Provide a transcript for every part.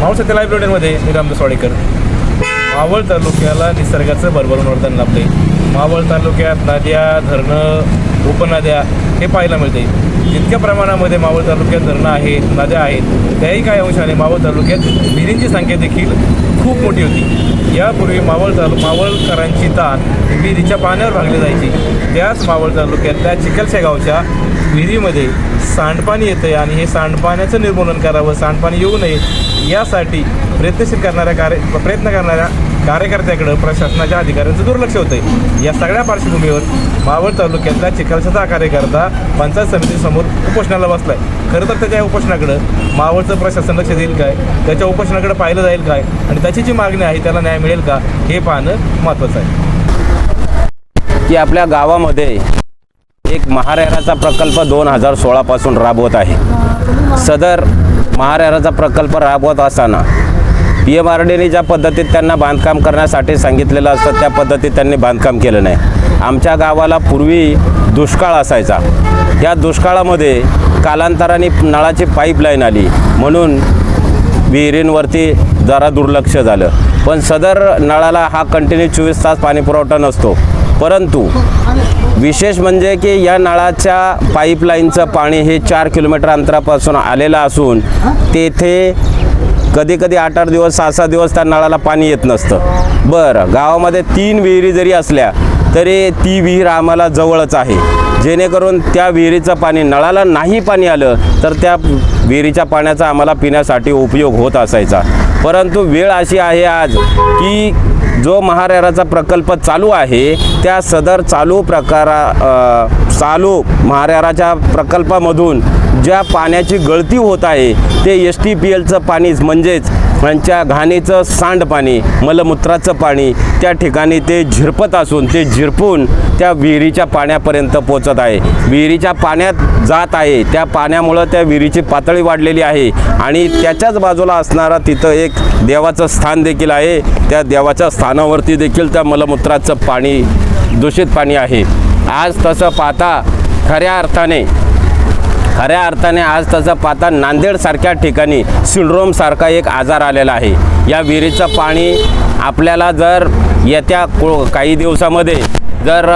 मावळ लायब्ररीमध्ये मी रामदास वाडेकर मावळ तालुक्याला निसर्गाचं भरभरून वरदान लाभले मावळ तालुक्यात नद्या धरणं उपनद्या हे पाहायला मिळते जितक्या प्रमाणामध्ये मावळ तालुक्यात धरणं आहेत नद्या आहेत त्याही काही अंशाने मावळ तालुक्यात विहिरींची संख्या देखील खूप मोठी होती. यापूर्वी मावळ तालु मावळकरांची ताण विहिरीच्या पाण्यावर भागली जायची. त्याच मावळ तालुक्यातल्या त्या गावच्या विहिरीमध्ये सांडपाणी येतं आणि हे सांडपाण्याचं निर्मूलन करावं सांडपाणी येऊ नये यासाठी प्रयत्नशील करणाऱ्या कार्य प्रयत्न करणाऱ्या कार्यकर्त्याकडं प्रशासनाच्या अधिकाऱ्यांचं दुर्लक्ष होतंय. या सगळ्या पार्श्वभूमीवर मावळ तालुक्यातला चिखलशाचा कार्यकर्ता पंचायत समितीसमोर उपोषणाला बसलाय. खरं तर त्याच्या उपोषणाकडं मावळचं प्रशासन लक्ष देईल काय? त्याच्या उपोषणाकडे पाहिलं जाईल काय? आणि त्याची जी मागणी आहे त्याला न्याय मिळेल का? हे पाहणं महत्त्वाचं आहे. की आपल्या गावामध्ये एक महारेराचा प्रकल्प दोन हजार सोळापासून राबवत आहे. सदर महारेराचा प्रकल्प राबवत असताना पी एम आर डीने ज्या पद्धतीत त्यांना बांधकाम करण्यासाठी सांगितलेलं असतं त्या पद्धतीत त्यांनी बांधकाम केलं नाही. आमच्या गावाला पूर्वी दुष्काळ असायचा. या दुष्काळामध्ये कालांतराने नळाची पाईपलाईन आली. म्हणून विहिरींवरती जरा दुर्लक्ष झालं. पण सदर नळाला हा कंटिन्यू चोवीस तास पाणीपुरवठा नसतो. परंतु विशेष म्हणजे की या नळाच्या पाईपलाईनचं पाणी हे चार किलोमीटर अंतरापासून आलेलं असून तेथे कधी कधी आठ आठ दिवस सहा सहा दिवस त्या नळाला पाणी येत नसतं. बरं गावामध्ये तीन विहिरी जरी असल्या तरी ती विहीर आम्हाला जवळच आहे. जेणेकरून त्या विहिरीचं पाणी नळाला नाही पाणी आलं तर त्या विहिरीच्या पाण्याचा आम्हाला पिण्यासाठी उपयोग होत असायचा. परंतु वेळ अशी आहे आज की जो महारेराचा प्रकल्प चालू आहे त्या सदर चालू प्रकारा चालू महारेराच्या प्रकल्पामधून ज्या पाण्याची गळती होत आहे ते एस टी पी एलचं पाणी म्हणजेच त्यांच्या घाणीचं सांडपाणी मलमूत्राचं पाणी त्या ठिकाणी ते झिरपत असून ते झिरपून त्या विहिरीच्या पाण्यापर्यंत पोचत आहे. विहिरीच्या पाण्यात जात आहे. त्या पाण्यामुळं त्या विहिरीची पातळी वाढलेली आहे आणि त्याच्याच बाजूला असणारा तिथं एक देवाचं स्थान देखील आहे. त्या देवाच्या स्थानावरती देखील त्या मलमूत्राचं पाणी दूषित पाणी आहे. आज तसं पाहता खऱ्या अर्थाने खऱ्या अर्थाने आज तसं पाहता नांदेडसारख्या ठिकाणी सिंड्रोमसारखा एक आजार आलेला आहे. या विहिरीचं पाणी आपल्याला जर येत्या को काही दिवसामध्ये जर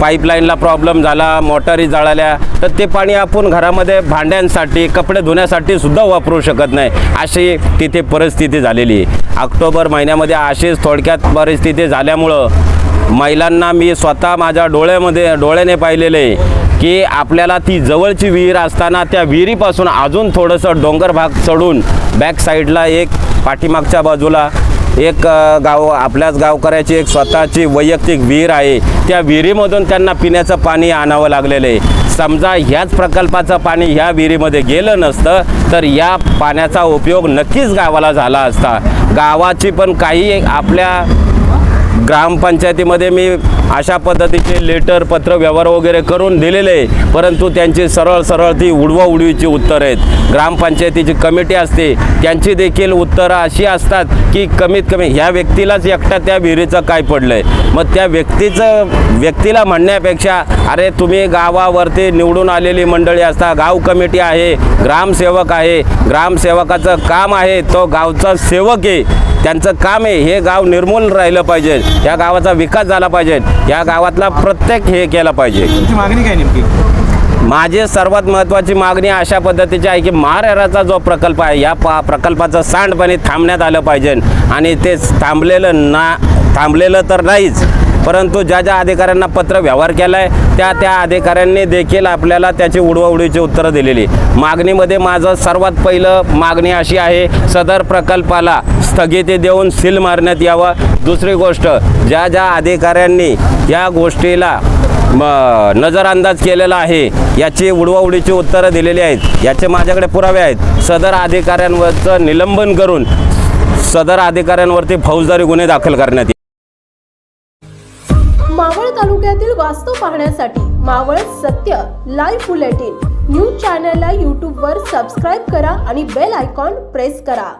पाईपलाईनला प्रॉब्लेम झाला मोटारी जळाल्या तर ते पाणी आपण घरामध्ये भांड्यांसाठी कपडे धुण्यासाठी सुद्धा वापरू शकत नाही. अशी तिथे परिस्थिती झालेली आहे. ऑक्टोबर महिन्यामध्ये अशीच थोडक्यात परिस्थिती झाल्यामुळं महिलांना मी स्वतः माझ्या डोळ्यामध्ये डोळ्याने पाहिलेले आहे. की आपल्याला ती जवळची विहीर असताना त्या विहिरीपासून अजून थोडंसं डोंगर भाग चढून बॅक साईडला एक पाठीमागच्या बाजूला एक गाव आपल्याच गावकऱ्याची एक स्वतःची वैयक्तिक विहीर आहे. त्या विहिरीमधून त्यांना पिण्याचं पाणी आणावं लागलेलं आहे. समजा ह्याच प्रकल्पाचं पाणी ह्या विहिरीमध्ये गेलं नसतं तर या पाण्याचा उपयोग नक्कीच गावाला झाला असता. गावाची पण काही आपल्या ग्रामपंचायतीमध्ये मी अशा पद्धतीचे लेटर पत्र व्यवहार वगैरे करून दिलेले आहे. परंतु त्यांची सरळ सरळ ती उडवा उडवीची उत्तरं आहेत. ग्रामपंचायतीची कमिटी असते त्यांची देखील उत्तरं अशी असतात की कमीत कमी ह्या व्यक्तीलाच एकटा त्या विहिरीचं काय पडलं आहे मग त्या व्यक्तीचं व्यक्तीला म्हणण्यापेक्षा अरे तुम्ही गावावरती निवडून आलेली मंडळी असता गाव कमिटी आहे ग्रामसेवक आहे ग्रामसेवकाचं काम आहे तो गावचा सेवक आहे. त्यांचं काम आहे हे गाव निर्मूल राहिलं पाहिजे. या गावाचा विकास झाला पाहिजे. या गावातला प्रत्येक हे केलं पाहिजे. तुमची मागणी काय नेमकी? माझी सर्वात महत्त्वाची मागणी अशा पद्धतीची आहे की महारेराचा जो प्रकल्प आहे या पा प्रकल्पाचं सांडपाणी थांबण्यात आलं पाहिजे. आणि ते थांबलेलं ना थांबलेलं तर नाहीच परंतु ज्या ज्या अधिकाऱ्यांना पत्र व्यवहार केला आहे त्या त्या अधिकाऱ्यांनी देखील आपल्याला त्याची उडवाउडीची उत्तरं दिलेली. मागणीमध्ये माझं सर्वात पहिलं मागणी अशी आहे सदर प्रकल्पाला स्थगिती देऊन सील मारण्यात यावं. दुसरी गोष्ट ज्या ज्या अधिकाऱ्यांनी या गोष्टीला म नजरअंदाज केलेला आहे याची उडवाउडीची उत्तरं दिलेली आहेत याचे माझ्याकडे पुरावे आहेत. सदर अधिकाऱ्यांवरचं निलंबन करून सदर अधिकाऱ्यांवरती फौजदारी गुन्हे दाखल करण्यात येईल मावळ तालुक्यातील वास्तव पाहण्यासाठी मावळ सत्य लाईव्ह बुलेटिन न्यूज चॅनलला यूट्यूबवर सबस्क्राईब करा आणि बेल आयकॉन प्रेस करा.